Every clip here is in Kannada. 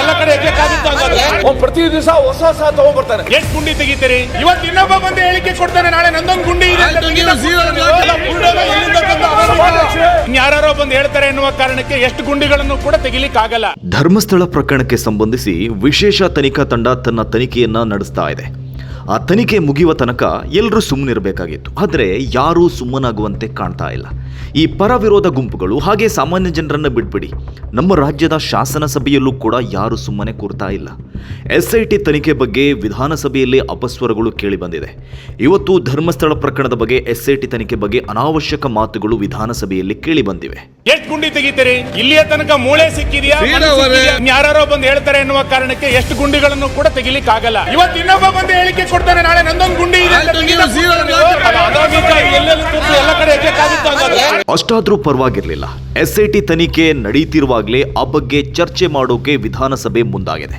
ಎಲ್ಲ ಕಡೆ ಪ್ರತಿ ದಿವಸ ಹೊಸ ಹೊಸ ತಗೊಂಡ್ಬರ್ತಾನೆ. ಎಷ್ಟು ಗುಂಡಿ ತೆಗಿತೀರಿ? ಇವತ್ತು ಇನ್ನೊಬ್ಬ ಬಂದು ಹೇಳಿಕೆ ಕೊಡ್ತಾನೆ ನಾಳೆ ನಂದೊಂದು ಗುಂಡಿ? ಇನ್ಯಾರೋ ಬಂದು ಹೇಳ್ತಾರೆ ಎನ್ನುವ ಕಾರಣಕ್ಕೆ ಎಷ್ಟು ಗುಂಡಿಗಳನ್ನು ಕೂಡ ತೆಗಿಲಿಕ್ಕಾಗಲ್ಲ. ಧರ್ಮಸ್ಥಳ ಪ್ರಕರಣಕ್ಕೆ ಸಂಬಂಧಿಸಿ ವಿಶೇಷ ತನಿಖಾ ತಂಡ ತನ್ನ ತನಿಖೆಯನ್ನ ನಡೆಸ್ತಾ ಇದೆ. ಆ ತನಿಖೆ ಮುಗಿಯುವ ತನಕ ಎಲ್ಲರೂ ಸುಮ್ಮನಿರಬೇಕಾಗಿತ್ತು. ಆದರೆ ಯಾರೂ ಸುಮ್ಮನಾಗುವಂತೆ ಕಾಣ್ತಾ ಇಲ್ಲ. ಈ ಪರವಿರೋಧ ಗುಂಪುಗಳು ಹಾಗೆ ಸಾಮಾನ್ಯ ಜನರನ್ನು ಬಿಟ್ಬಿಡಿ. ನಮ್ಮ ರಾಜ್ಯದ ಶಾಸನ ಸಭೆಯಲ್ಲೂ ಕೂಡ ಯಾರು ಸುಮ್ಮನೆ ಕೂರ್ತಾ ಇಲ್ಲ. ಎಸ್ ಐ ಟಿ ತನಿಖೆ ಬಗ್ಗೆ ವಿಧಾನಸಭೆಯಲ್ಲಿ ಅಪಸ್ವರಗಳು ಕೇಳಿಬಂದಿದೆ ಇವತ್ತು ಧರ್ಮಸ್ಥಳ ಪ್ರಕರಣದ ಬಗ್ಗೆ ಎಸ್ ಐ ಟಿ ತನಿಖೆ ಬಗ್ಗೆ ಅನಾವಶ್ಯಕ ಮಾತುಗಳು ವಿಧಾನಸಭೆಯಲ್ಲಿ ಕೇಳಿಬಂದಿವೆ ಎಷ್ಟು ಗುಂಡಿ ತೆಗಿತೀರಿ? ಇಲ್ಲಿಯ ತನಕ ಮೂಳೆ ಸಿಕ್ಕಿದ್ಯಾ? ಯಾರೋ? ಬಂದು ಹೇಳ್ತಾರೆ ಎನ್ನುವ ಕಾರಣಕ್ಕೆ ಎಷ್ಟು ಗುಂಡಿಗಳನ್ನು ಕೂಡ ತೆಗಿಲಿಕ್ಕೆ ಆಗಲ್ಲ ಇವತ್ತು ಇನ್ನೊಬ್ಬ ಬಂದು ಹೇಳಿಕೆ ಕೊಡ್ತಾನೆ ನಾಳೆ ನಂದೊಂದು ಗುಂಡಿ ಅಷ್ಟಾದ್ರೂ ಪರವಾಗಿರ್ಲಿಲ್ಲ. ಎಸ್ಐಟಿ ತನಿಖೆ ನಡೀತಿರುವಾಗಲೇ ಆ ಬಗ್ಗೆ ಚರ್ಚೆ ಮಾಡೋಕೆ ವಿಧಾನಸಭೆ ಮುಂದಾಗಿದೆ.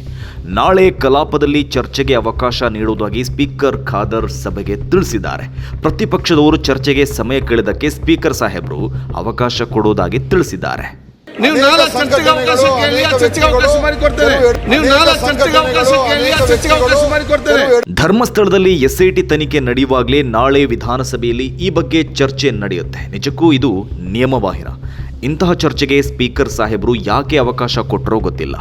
ನಾಳೆ ಕಲಾಪದಲ್ಲಿ ಚರ್ಚೆಗೆ ಅವಕಾಶ ನೀಡುವುದಾಗಿ ಸ್ಪೀಕರ್ ಖಾದರ್ ಸಭೆಗೆ ತಿಳಿಸಿದ್ದಾರೆ. ಪ್ರತಿಪಕ್ಷದವರು ಚರ್ಚೆಗೆ ಸಮಯ ಕೇಳಿದಕ್ಕೆ ಸ್ಪೀಕರ್ ಸಾಹೇಬರು ಅವಕಾಶ ಕೊಡುವುದಾಗಿ ತಿಳಿಸಿದ್ದಾರೆ. ನೀವು ನಾಲ್ಕು ಚರ್ಚೆಗೆ ಅವಕಾಶ ಕೇಳಿ ಆ ಚರ್ಚೆಗೆ ಅವಕಾಶ ನೀವು ನಾಲ್ಕು ಚರ್ಚೆಗೆ ಅವಕಾಶ ಕೇಳಿ ಆ ಚರ್ಚೆಗೆ ಅವಕಾಶ ಧರ್ಮಸ್ಥಳದಲ್ಲಿ ಎಸ್ಐಟಿ ಐ ಟಿ ತನಿಖೆ ನಡೆಯುವಾಗಲೇ ನಾಳೆ ವಿಧಾನಸಭೆಯಲ್ಲಿ ಈ ಬಗ್ಗೆ ಚರ್ಚೆ ನಡೆಯುತ್ತೆ. ನಿಜಕ್ಕೂ ಇದು ನಿಯಮಬಾಹಿರ. ಇಂತಹ ಚರ್ಚೆಗೆ ಸ್ಪೀಕರ್ ಸಾಹೇಬರು ಯಾಕೆ ಅವಕಾಶ ಕೊಟ್ಟರೋ ಗೊತ್ತಿಲ್ಲ.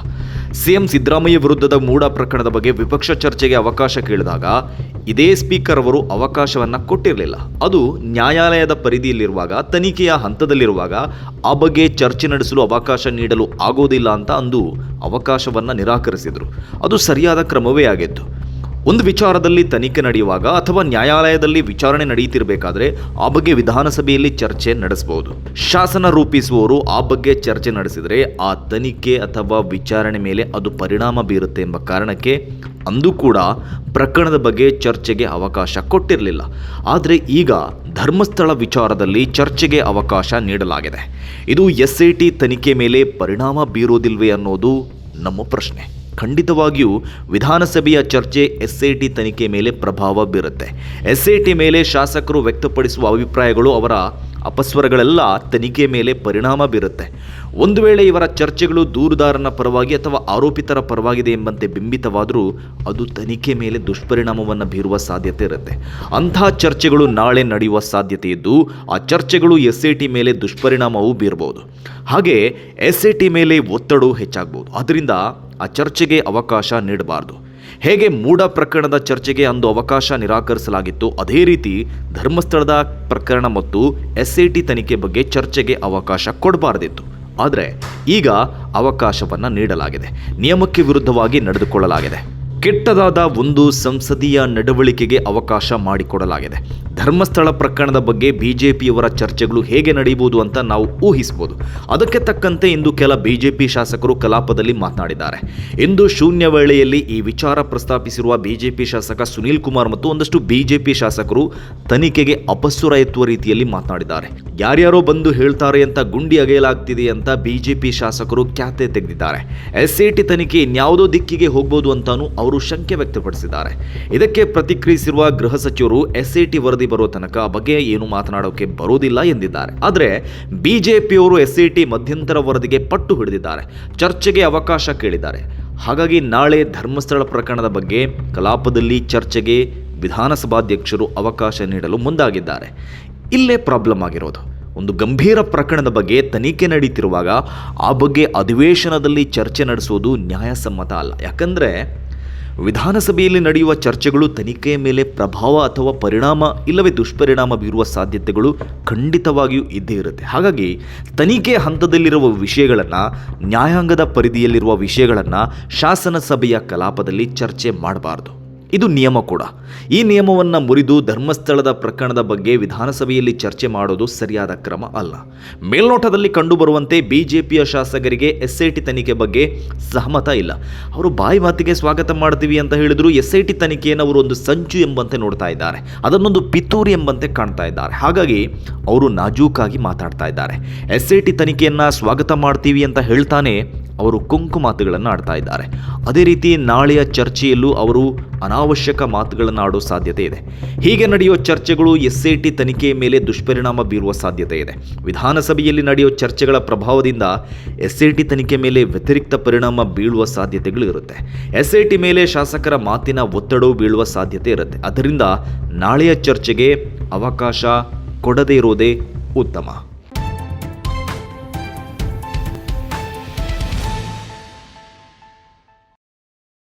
ಸಿಎಂ ಸಿದ್ದರಾಮಯ್ಯ ವಿರುದ್ಧದ ಮೂಡ ಪ್ರಕರಣದ ಬಗ್ಗೆ ವಿಪಕ್ಷ ಚರ್ಚೆಗೆ ಅವಕಾಶ ಕೇಳಿದಾಗ ಇದೇ ಸ್ಪೀಕರ್ ಅವರು ಅವಕಾಶವನ್ನು ಕೊಟ್ಟಿರಲಿಲ್ಲ. ಅದು ನ್ಯಾಯಾಲಯದ ಪರಿಧಿಯಲ್ಲಿರುವಾಗ, ತನಿಖೆಯ ಹಂತದಲ್ಲಿರುವಾಗ ಆ ಬಗ್ಗೆ ಚರ್ಚೆ ನಡೆಸಲು ಅವಕಾಶ ನೀಡಲು ಆಗೋದಿಲ್ಲ ಅಂತ ಅಂದು ಅವಕಾಶವನ್ನು ನಿರಾಕರಿಸಿದರು. ಅದು ಸರಿಯಾದ ಕ್ರಮವೇ ಆಗಿತ್ತು. ಒಂದು ವಿಚಾರದಲ್ಲಿ ತನಿಖೆ ನಡೆಯುವಾಗ ಅಥವಾ ನ್ಯಾಯಾಲಯದಲ್ಲಿ ವಿಚಾರಣೆ ನಡೆಯುತ್ತಿರಬೇಕಾದ್ರೆ ಆ ಬಗ್ಗೆ ವಿಧಾನಸಭೆಯಲ್ಲಿ ಚರ್ಚೆ ನಡೆಸಬಹುದು. ಶಾಸನ ರೂಪಿಸುವವರು ಆ ಬಗ್ಗೆ ಚರ್ಚೆ ನಡೆಸಿದರೆ ಆ ತನಿಖೆ ಅಥವಾ ವಿಚಾರಣೆ ಮೇಲೆ ಅದು ಪರಿಣಾಮ ಬೀರುತ್ತೆ ಎಂಬ ಕಾರಣಕ್ಕೆ ಅಂದು ಕೂಡ ಪ್ರಕರಣದ ಬಗ್ಗೆ ಚರ್ಚೆಗೆ ಅವಕಾಶ ಕೊಟ್ಟಿರಲಿಲ್ಲ. ಆದರೆ ಈಗ ಧರ್ಮಸ್ಥಳ ವಿಚಾರದಲ್ಲಿ ಚರ್ಚೆಗೆ ಅವಕಾಶ ನೀಡಲಾಗಿದೆ. ಇದು ಎಸ್ ಐ ಟಿ ತನಿಖೆ ಮೇಲೆ ಪರಿಣಾಮ ಬೀರೋದಿಲ್ವೇ ಅನ್ನೋದು ನಮ್ಮ ಪ್ರಶ್ನೆ. ಖಂಡಿತವಾಗಿಯೂ ವಿಧಾನಸಭೆಯ ಚರ್ಚೆ ಎಸ್ ಐ ಟಿ ತನಿಖೆ ಮೇಲೆ ಪ್ರಭಾವ ಬೀರುತ್ತೆ. ಎಸ್ ಐ ಟಿ ಮೇಲೆ ಶಾಸಕರು ವ್ಯಕ್ತಪಡಿಸುವ ಅಭಿಪ್ರಾಯಗಳು ಅವರ ಅಪಸ್ವರಗಳೆಲ್ಲ ತನಿಖೆ ಮೇಲೆ ಪರಿಣಾಮ ಬೀರುತ್ತೆ. ಒಂದು ವೇಳೆ ಇವರ ಚರ್ಚೆಗಳು ದೂರುದಾರನ ಪರವಾಗಿ ಅಥವಾ ಆರೋಪಿತರ ಪರವಾಗಿದೆ ಎಂಬಂತೆ ಬಿಂಬಿತವಾದರೂ ಅದು ತನಿಖೆ ಮೇಲೆ ದುಷ್ಪರಿಣಾಮವನ್ನು ಬೀರುವ ಸಾಧ್ಯತೆ ಇರುತ್ತೆ. ಅಂತಹ ಚರ್ಚೆಗಳು ನಾಳೆ ನಡೆಯುವ ಸಾಧ್ಯತೆ ಇದ್ದು, ಆ ಚರ್ಚೆಗಳು ಎಸ್ ಐ ಟಿ ಮೇಲೆ ದುಷ್ಪರಿಣಾಮವೂ ಬೀರಬಹುದು ಹಾಗೆ ಎಸ್ ಐ ಟಿ ಮೇಲೆ ಒತ್ತಡವು ಹೆಚ್ಚಾಗಬಹುದು ಅದರಿಂದ ಆ ಚರ್ಚೆಗೆ ಅವಕಾಶ ನೀಡಬಾರದು. ಹೇಗೆ ಮೂಡ ಪ್ರಕರಣದ ಚರ್ಚೆಗೆ ಅಂದು ಅವಕಾಶ ನಿರಾಕರಿಸಲಾಗಿತ್ತು ಅದೇ ರೀತಿ ಧರ್ಮಸ್ಥಳದ ಪ್ರಕರಣ ಮತ್ತು ಎಸ್ ಐ ಟಿ ತನಿಖೆ ಬಗ್ಗೆ ಚರ್ಚೆಗೆ ಅವಕಾಶ ಕೊಡಬಾರದಿತ್ತು. ಆದರೆ ಈಗ ಅವಕಾಶವನ್ನು ನೀಡಲಾಗಿದೆ. ನಿಯಮಕ್ಕೆ ವಿರುದ್ಧವಾಗಿ ನಡೆದುಕೊಳ್ಳಲಾಗಿದೆ. ಕೆಟ್ಟದಾದ ಒಂದು ಸಂಸದೀಯ ನಡವಳಿಕೆಗೆ ಅವಕಾಶ ಮಾಡಿಕೊಡಲಾಗಿದೆ. ಧರ್ಮಸ್ಥಳ ಪ್ರಕರಣದ ಬಗ್ಗೆ ಬಿಜೆಪಿಯವರ ಚರ್ಚೆಗಳು ಹೇಗೆ ನಡೆಯಬಹುದು ಅಂತ ನಾವು ಊಹಿಸಬಹುದು. ಅದಕ್ಕೆ ತಕ್ಕಂತೆ ಇಂದು ಕೆಲ ಬಿಜೆಪಿ ಶಾಸಕರು ಕಲಾಪದಲ್ಲಿ ಮಾತನಾಡಿದ್ದಾರೆ. ಇಂದು ಶೂನ್ಯ ವೇಳೆಯಲ್ಲಿ ಈ ವಿಚಾರ ಪ್ರಸ್ತಾಪಿಸಿರುವ ಬಿಜೆಪಿ ಶಾಸಕ ಸುನೀಲ್ ಕುಮಾರ್ ಮತ್ತು ಒಂದಷ್ಟು ಬಿಜೆಪಿ ಶಾಸಕರು ತನಿಖೆಗೆ ಅಪಸ್ವರ ಎತ್ತುವ ರೀತಿಯಲ್ಲಿ ಮಾತನಾಡಿದ್ದಾರೆ. ಯಾರ್ಯಾರೋ ಬಂದು ಹೇಳ್ತಾರೆ ಅಂತ ಗುಂಡಿ ಅಗೆಯಲಾಗ್ತಿದೆ ಅಂತ ಬಿಜೆಪಿ ಶಾಸಕರು ಖ್ಯಾತೆ ತೆಗೆದಿದ್ದಾರೆ. ಎಸ್ ಟಿ ತನಿಖೆ ಇನ್ಯಾವುದೋ ದಿಕ್ಕಿಗೆ ಹೋಗ್ಬೋದು ಅಂತಾನೂ ಅವರು ಶಂಕೆ ವ್ಯಕ್ತಪಡಿಸಿದ್ದಾರೆ. ಇದಕ್ಕೆ ಪ್ರತಿಕ್ರಿಯಿಸಿರುವ ಗೃಹ ಸಚಿವರು ಎಸ್ಐಟಿ ವರದಿ ಬರುವ ತನಕ ಬಗ್ಗೆ ಏನು ಮಾತನಾಡೋಕೆ ಬರೋದಿಲ್ಲ ಎಂದಿದ್ದಾರೆ. ಆದರೆ ಬಿಜೆಪಿಯವರು ಎಸ್ಐಟಿ ಮಧ್ಯಂತರ ವರದಿಗೆ ಪಟ್ಟು ಹಿಡಿದಿದ್ದಾರೆ. ಚರ್ಚೆಗೆ ಅವಕಾಶ ಕೇಳಿದ್ದಾರೆ. ಹಾಗಾಗಿ ನಾಳೆ ಧರ್ಮಸ್ಥಳ ಪ್ರಕರಣದ ಬಗ್ಗೆ ಕಲಾಪದಲ್ಲಿ ಚರ್ಚೆಗೆ ವಿಧಾನಸಭಾಧ್ಯಕ್ಷರು ಅವಕಾಶ ನೀಡಲು ಮುಂದಾಗಿದ್ದಾರೆ. ಇಲ್ಲೇ ಪ್ರಾಬ್ಲಮ್ ಆಗಿರೋದು. ಒಂದು ಗಂಭೀರ ಪ್ರಕರಣದ ಬಗ್ಗೆ ತನಿಖೆ ನಡೀತಿರುವಾಗ ಆ ಬಗ್ಗೆ ಅಧಿವೇಶನದಲ್ಲಿ ಚರ್ಚೆ ನಡೆಸೋದು ನ್ಯಾಯಸಮ್ಮತ ಅಲ್ಲ. ಯಾಕಂದರೆ ವಿಧಾನಸಭೆಯಲ್ಲಿ ನಡೆಯುವ ಚರ್ಚೆಗಳು ತನಿಖೆಯ ಮೇಲೆ ಪ್ರಭಾವ ಅಥವಾ ಪರಿಣಾಮ ಇಲ್ಲವೇ ದುಷ್ಪರಿಣಾಮ ಬೀರುವ ಸಾಧ್ಯತೆಗಳು ಖಂಡಿತವಾಗಿಯೂ ಇದ್ದೇ ಇರುತ್ತೆ. ಹಾಗಾಗಿ ತನಿಖೆ ಹಂತದಲ್ಲಿರುವ ವಿಷಯಗಳನ್ನು, ನ್ಯಾಯಾಂಗದ ಪರಿಧಿಯಲ್ಲಿರುವ ವಿಷಯಗಳನ್ನು ಶಾಸನ ಸಭೆಯ ಕಲಾಪದಲ್ಲಿ ಚರ್ಚೆ ಮಾಡಬಾರ್ದು. ಇದು ನಿಯಮ ಕೂಡ. ಈ ನಿಯಮವನ್ನು ಮುರಿದು ಧರ್ಮಸ್ಥಳದ ಪ್ರಕರಣದ ಬಗ್ಗೆ ವಿಧಾನಸಭೆಯಲ್ಲಿ ಚರ್ಚೆ ಮಾಡೋದು ಸರಿಯಾದ ಕ್ರಮ ಅಲ್ಲ. ಮೇಲ್ನೋಟದಲ್ಲಿ ಕಂಡುಬರುವಂತೆ ಬಿಜೆಪಿಯ ಶಾಸಕರಿಗೆ ಎಸ್ ಐ ಟಿ ತನಿಖೆ ಬಗ್ಗೆ ಸಹಮತ ಇಲ್ಲ. ಅವರು ಬಾಯಿ ಮಾತಿಗೆ ಸ್ವಾಗತ ಮಾಡ್ತೀವಿ ಅಂತ ಹೇಳಿದ್ರು ಎಸ್ ಐ ಟಿ ತನಿಖೆಯನ್ನು ಅವರು ಒಂದು ಸಂಚು ಎಂಬಂತೆ ನೋಡ್ತಾ ಇದ್ದಾರೆ. ಅದನ್ನೊಂದು ಪಿತೂರಿ ಎಂಬಂತೆ ಕಾಣ್ತಾ ಇದ್ದಾರೆ. ಹಾಗಾಗಿ ಅವರು ನಾಜೂಕಾಗಿ ಮಾತಾಡ್ತಾ ಇದ್ದಾರೆ. ಎಸ್ ಐ ಟಿ ತನಿಖೆಯನ್ನು ಸ್ವಾಗತ ಮಾಡ್ತೀವಿ ಅಂತ ಹೇಳ್ತಾನೆ ಅವರು ಕುಂಕು ಮಾತುಗಳನ್ನು ಆಡ್ತಾ ಇದ್ದಾರೆ. ಅದೇ ರೀತಿ ನಾಳೆಯ ಚರ್ಚೆಯಲ್ಲೂ ಅವರು ಅನಾವಶ್ಯಕ ಮಾತುಗಳನ್ನು ಆಡೋ ಸಾಧ್ಯತೆ ಇದೆ. ಹೀಗೆ ನಡೆಯೋ ಚರ್ಚೆಗಳು ಎಸ್ ಟಿ ತನಿಖೆಯ ಮೇಲೆ ದುಷ್ಪರಿಣಾಮ ಬೀರುವ ಸಾಧ್ಯತೆ ಇದೆ. ವಿಧಾನಸಭೆಯಲ್ಲಿ ನಡೆಯೋ ಚರ್ಚೆಗಳ ಪ್ರಭಾವದಿಂದ ಎಸ್ ಟಿ ತನಿಖೆ ಮೇಲೆ ವ್ಯತಿರಿಕ್ತ ಪರಿಣಾಮ ಬೀಳುವ ಸಾಧ್ಯತೆಗಳು ಇರುತ್ತೆ. ಎಸ್ ಟಿ ಮೇಲೆ ಶಾಸಕರ ಮಾತಿನ ಒತ್ತಡವು ಬೀಳುವ ಸಾಧ್ಯತೆ ಇರುತ್ತೆ. ಅದರಿಂದ ನಾಳೆಯ ಚರ್ಚೆಗೆ ಅವಕಾಶ ಕೊಡದೇ ಇರೋದೇ ಉತ್ತಮ.